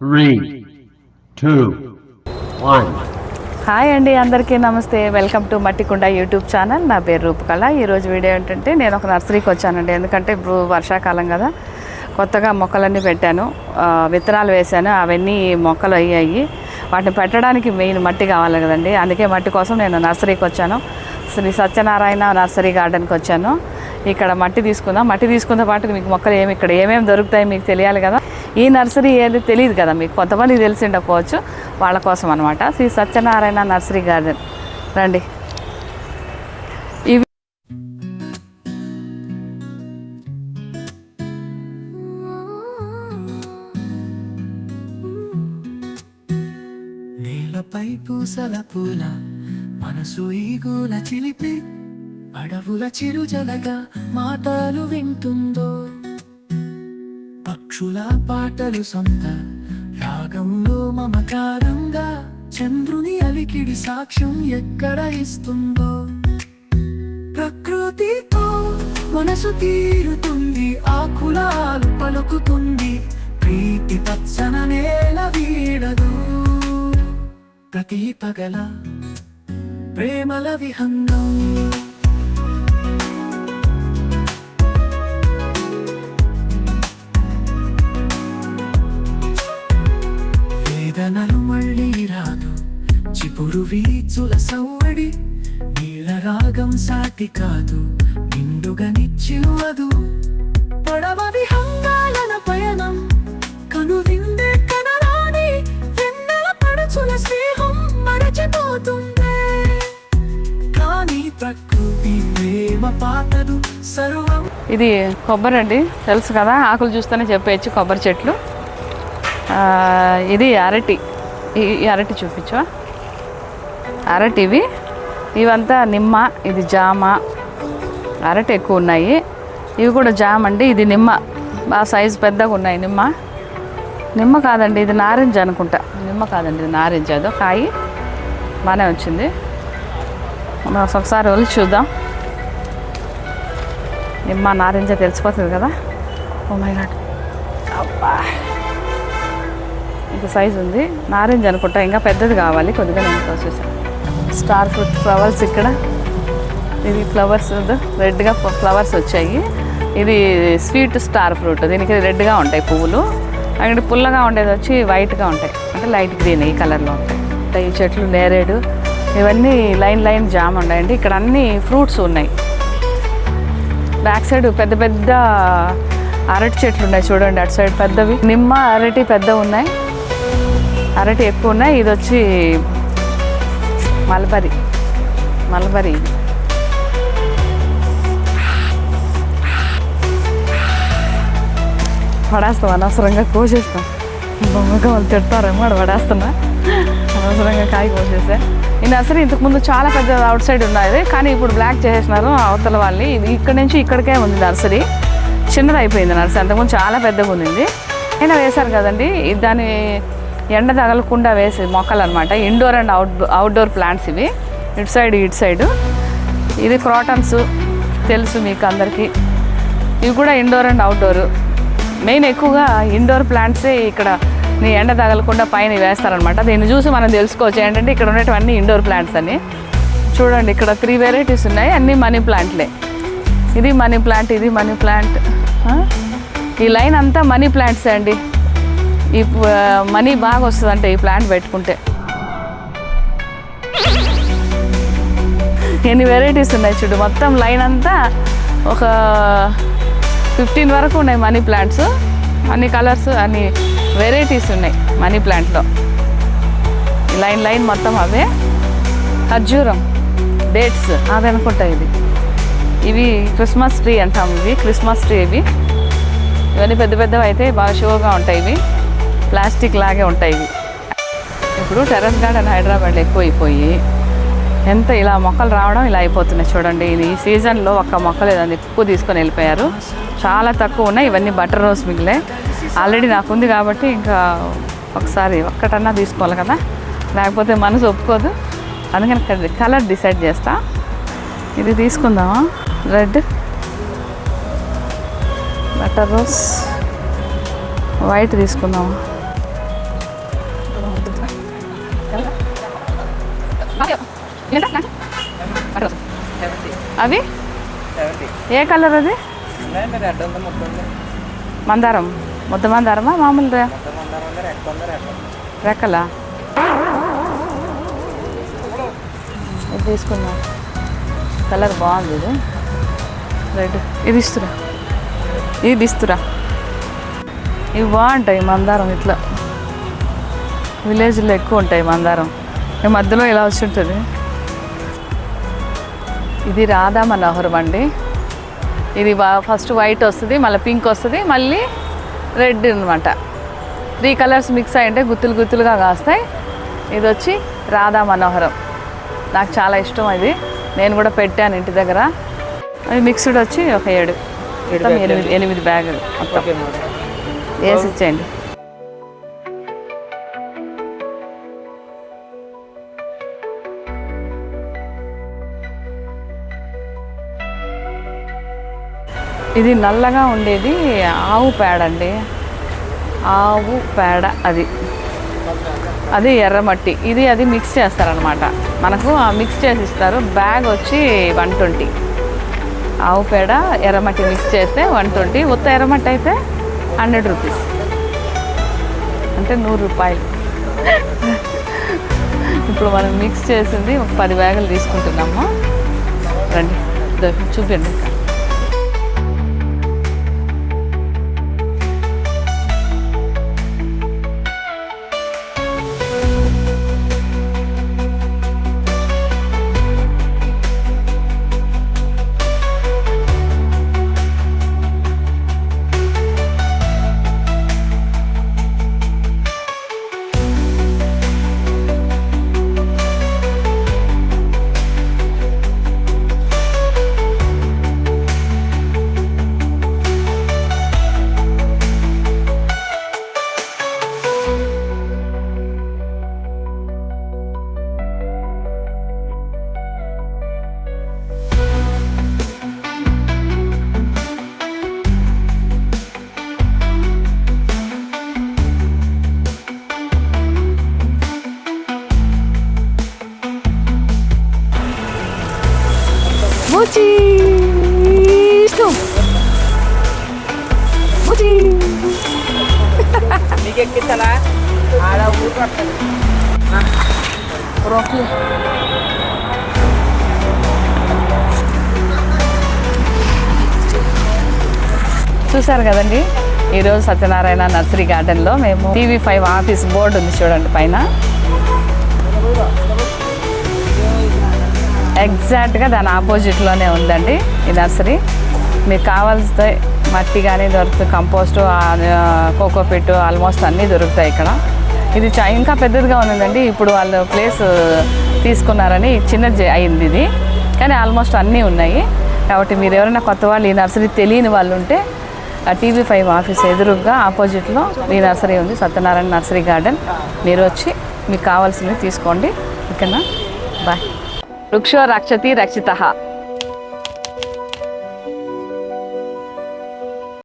Three two one hi అండి అందరికీ నమస్తే. Welcome to Mattikunda YouTube channel నా పేరు రూపకళ. ఈరోజు వీడియో ఏంటంటే నేను ఒక నర్సరీకి వచ్చానండి. ఎందుకంటే ఇప్పుడు వర్షాకాలం కదా. కొత్తగా మొక్కలన్నీ పెట్టాను. విత్తనాలు వేశాను. అవన్నీ మొక్కలు అయ్యాయి. వాటిని పెట్టడానికి మెయిన్ మట్టి కావాలి కదండి. అందుకే మట్టి కోసం నేను నర్సరీకి వచ్చాను. శ్రీ సత్యనారాయణ నర్సరీ గార్డెన్కి వచ్చాను. ఇక్కడ మట్టి తీసుకుందాం. మట్టి తీసుకున్న పాటు మీకు మొక్కలు ఏమి ఇక్కడ ఏమేమి దొరుకుతాయి మీకు తెలియాలి కదా. ఈ నర్సరీ ఏది తెలియదు కదా మీకు? కొంతమంది తెలిసి ఉండకపోవచ్చు వాళ్ళ కోసం అనమాట శ్రీ సత్యనారాయణ నర్సరీ గార్డెన్. రండి. నేలపై పూసల పూల మనసు ఈగుల చిలిపి అడవుల చిరుజలగా మాటలు వింటుందో. పక్షుల పాటలు సొంత. రాగంలో మమకారంగా చంద్రుని అలికిడి సాక్ష్యం ఎక్కడ ఇస్తుందో. ప్రకృతితో మనసు తీరుతుంది ఆకులాలు పలుకుతుంది. ప్రీతి పచ్చన నేల వీడదు. ప్రతి పగల ప్రేమల విహంగం. వేదనలు మళ్ళీ రాదు. చిపురు వీచుల సవ్వడి నీళ్ళ రాగం సాటి కాదు. నిండుగా నిచ్చివదు. పడవ విహంగాలన పయనం కను విందే కనరాని వెన్నెల పడుచుల స్నేహం మరచిపోతుందే కానీ ప్రకృతి ప్రేమ పాతదు సర్వం ఇది కొబ్బరి అండి. తెలుసు కదా ఆకులు చూస్తేనే చెప్పేయచ్చు కొబ్బరి చెట్లు. ఇది అరటి. ఈ అరటి చూపించు. అరటి ఇవి. ఇవంతా నిమ్మ ఇది జామ. అరటి ఎక్కువ ఉన్నాయి. ఇవి కూడా జామ అండి. ఇది నిమ్మ. బాగా సైజు పెద్దగా ఉన్నాయి నిమ్మ. నిమ్మ కాదండి ఇది నారింజ అనుకుంటా. నిమ్మ కాదండి ఇది నారింజ. అదో కాయి బాగానే వచ్చింది. మనం ఒకసారి ఒలిచి చూద్దాం. నిమ్మ నారింజ తెలిసిపోతుంది కదా. ఓ మై గాడ్ అబ్బా. ఇంత సైజు ఉంది. నారింజ అనుకుంటా. ఇంకా పెద్దది కావాలి. కొద్దిగా నేను కోసేసాను స్టార్ ఫ్రూట్ ఫ్లవర్స్ ఇక్కడ. ఇది ఫ్లవర్స్ రెడ్గా ఫ్లవర్స్ వచ్చాయి. ఇది స్వీట్ స్టార్ ఫ్రూట్ దీనికి రెడ్గా ఉంటాయి పువ్వులు. అక్కడ పుల్లగా ఉండేది వచ్చి వైట్గా ఉంటాయి. అంటే లైట్ గ్రీన్ ఈ కలర్లో ఉంటాయి. ఈ చెట్లు నేరేడు. ఇవన్నీ లైన్ లైన్ జామ్ ఉన్నాయండి. ఇక్కడ అన్ని ఫ్రూట్స్ ఉన్నాయి. బ్యాక్ సైడ్ పెద్ద పెద్ద అరటి చెట్లు ఉన్నాయి చూడండి. అటు సైడ్ పెద్దవి. నిమ్మ అరటి పెద్ద ఉన్నాయి. అరటి ఎక్కువ ఉన్నాయి ఇది వచ్చి మల్బరీ. మల్బరీ. పడేస్తాం అనవసరంగా కోసేస్తాం. బొమ్మగా వాళ్ళు తిడతారేమో అక్కడ పడేస్తున్నా అనవసరంగా కాయ కోసేసా. ఈ నర్సరీ ఇంతకుముందు చాలా పెద్ద అవుట్ సైడ్ ఉన్నది కానీ ఇప్పుడు బ్లాక్ చేసేసినారు అవతల వాళ్ళని. ఇది ఇక్కడ నుంచి ఇక్కడికే ఉంది నర్సరీ. చిన్నది అయిపోయింది నర్సరీ అంతకుముందు చాలా పెద్దగా ఉంది అయినా వేశారు కదండి దాని ఎండ తగలకుండా వేసే మొక్కలు అనమాట indoor and out outdoor plants ఇవి. ఇటు సైడ్ ఇటు సైడు ఇది క్రాటన్స్ తెలుసు మీకు అందరికీ ఇవి కూడా ఇండోర్ అండ్ అవుట్డోర్ మెయిన్ ఎక్కువగా ఇండోర్ ప్లాంట్సే ఇక్కడ నీ ఎండ తగలకుండా పైన వేస్తారనమాట దీన్ని చూసి మనం తెలుసుకోవచ్చు ఏంటంటే ఇక్కడ ఉండేటివన్నీ ఇండోర్ ప్లాంట్స్ అని. చూడండి ఇక్కడ త్రీ వెరైటీస్ ఉన్నాయి. అన్నీ మనీ ప్లాంట్లే ఇది మనీ ప్లాంట్ ఇది మనీ ప్లాంట్ ఈ లైన్ అంతా మనీ ప్లాంట్సే అండి? ఈ మనీ బాగా వస్తుంది ఈ ప్లాంట్ పెట్టుకుంటే. ఎన్ని వెరైటీస్ ఉన్నాయి చూడు మొత్తం లైన్ అంతా ఒక ఫిఫ్టీన్ వరకు ఉన్నాయి మనీ ప్లాంట్స్. అన్ని కలర్స్ అన్ని వెరైటీస్ ఉన్నాయి మనీ ప్లాంట్లో. లైన్ లైన్ మొత్తం అవే. ఖర్జూరం డేట్స్ అవి అనుకుంటా ఇది. ఇవి క్రిస్మస్ ట్రీ అంటాం ఇవి క్రిస్మస్ ట్రీ ఇవి. ఇవన్నీ పెద్ద పెద్దవి అయితే బాగా షోగా ఉంటాయి ఇవి. ప్లాస్టిక్ లాగే ఉంటాయి. ఇవి ఇప్పుడు టెర్రస్ గార్డెన్ హైదరాబాద్లో ఎక్కువ అయిపోయి ఎంత ఇలా మొక్కలు రావడం ఇలా అయిపోతున్నాయి చూడండి. ఇది ఈ సీజన్లో ఒక్క మొక్క లేదండి ఎక్కువ తీసుకొని వెళ్ళిపోయారు. చాలా తక్కువ ఉన్నాయి. ఇవన్నీ బటర్ రోజ్ మిగిలే. ఆల్రెడీ నాకు ఉంది కాబట్టి ఇంకా ఒకసారి ఒక్కటన్నా తీసుకోవాలి కదా. లేకపోతే మనసు ఒప్పుకోదు. అందుకని కలర్ డిసైడ్ చేస్తా. ఇది తీసుకుందామా? రెడ్. బటర్ రోజ్ వైట్ తీసుకుందామా? అవి? ఏ కలర్ అది? మందారం. ముద్ద మందారమా? మామూలు రెక్కలా? ఇది తీసుకున్నా. కలర్ బాగుంది ఇది. రెడ్ ఇది ఇస్తురా. ఇది ఇస్తురా. ఇవి బాగుంటాయి మందారం ఇట్లా. విలేజ్లో ఎక్కువ ఉంటాయి మందారం. ఈ మధ్యలో ఇలా వచ్చి ఉంటుంది. ఇది రాధా మనోహరం అండి. ఇది ఫస్ట్ వైట్ వస్తుంది మళ్ళీ పింక్ వస్తుంది మళ్ళీ రెడ్ అనమాట త్రీ కలర్స్ మిక్స్ అయ్యింటే గుత్తులు గుత్తులుగా కాస్తాయి. ఇది వచ్చి రాధా మనోహరం. నాకు చాలా ఇష్టం అది నేను కూడా పెట్టాను ఇంటి దగ్గర. అది మిక్స్డ్ వచ్చి ఒక ఏడు. ఎనిమిది ఎనిమిది బ్యాగులు మొత్తం. వేసి ఇచ్చేయండి. ఇది నల్లగా ఉండేది ఆవు పేడ అండి. ఆవు పేడ అది. అది ఎర్రమట్టి ఇది అది మిక్స్ చేస్తారనమాట మనకు ఆ మిక్స్ చేసి ఇస్తారు. బ్యాగ్ వచ్చి వన్ ట్వంటీ. ఆవు పేడ ఎర్రమట్టి మిక్స్ చేస్తే వన్ ట్వంటీ. ఉత్త ఎర్రమట్టి అయితే హండ్రెడ్ రూపీస్. అంటే నూరు రూపాయలు. ఇప్పుడు మనం మిక్స్ చేసింది ఒక పది బ్యాగులు తీసుకుంటున్నాము. రండి. చూపించండి ఇంకా Mochi! నీకు ఎక్కించాలా ఆడ. చూసారు కదండి? ఈరోజు సత్యనారాయణ నర్సరీ గార్డెన్లో మేము టీవీ ఫైవ్ ఆఫీస్ బోర్డు ఉంది చూడండి పైన. ఎగ్జాక్ట్గా దాని ఆపోజిట్లోనే ఉందండి ఈ నర్సరీ. మీకు కావాల్సితే మట్టి కానీ దొరుకుతుంది కంపోస్టు కోకోపిట్ ఆల్మోస్ట్ అన్నీ దొరుకుతాయి ఇక్కడ. ఇది చా ఇంకా పెద్దదిగా ఉందండి ఇప్పుడు వాళ్ళు ప్లేస్ తీసుకున్నారని చిన్నది అయింది ఇది. కానీ ఆల్మోస్ట్ అన్నీ ఉన్నాయి. కాబట్టి మీరు ఎవరైనా కొత్త వాళ్ళు ఈ నర్సరీ తెలియని వాళ్ళు ఉంటే ఆ టీవీ ఫైవ్ ఆఫీస్ ఎదురుగా ఆపోజిట్లో ఈ నర్సరీ ఉంది. Satyanarayana nursery garden. మీరు వచ్చి మీకు కావాల్సినవి తీసుకోండి. ఓకేనా? బాయ్. वृक्षो रक्षति रक्षितः।